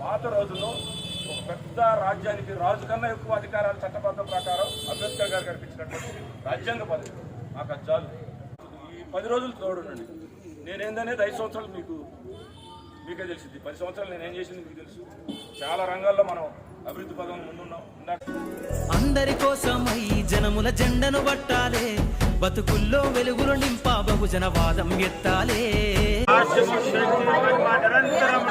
పాత రోజుల్లో ఒక పెద్ద రాజ్యానికి రాజు కన్నా ఎక్కువ అధికారాలు చట్టబద్ధం ప్రకారం అంబేద్కర్ గారు కల్పించినటువంటి రాజ్యాంగ పదవి మాకు చాలు. పది రోజులు తోడుండండి. నేనేందనేది ఐదు సంవత్సరాలు మీకు మీకే తెలిసింది పది సంవత్సరాలు నేనేం చేసింది మీకు తెలుసు. చాలా రంగాల్లో మనం అభివృద్ధి పదం ముందున్నాం. అందరి కోసమై జనముల జెండను పట్టాలే. బతుకుల్లో వెలుగులు నింపా బహుజన వాదం ఎత్తాలే. నిరంతరం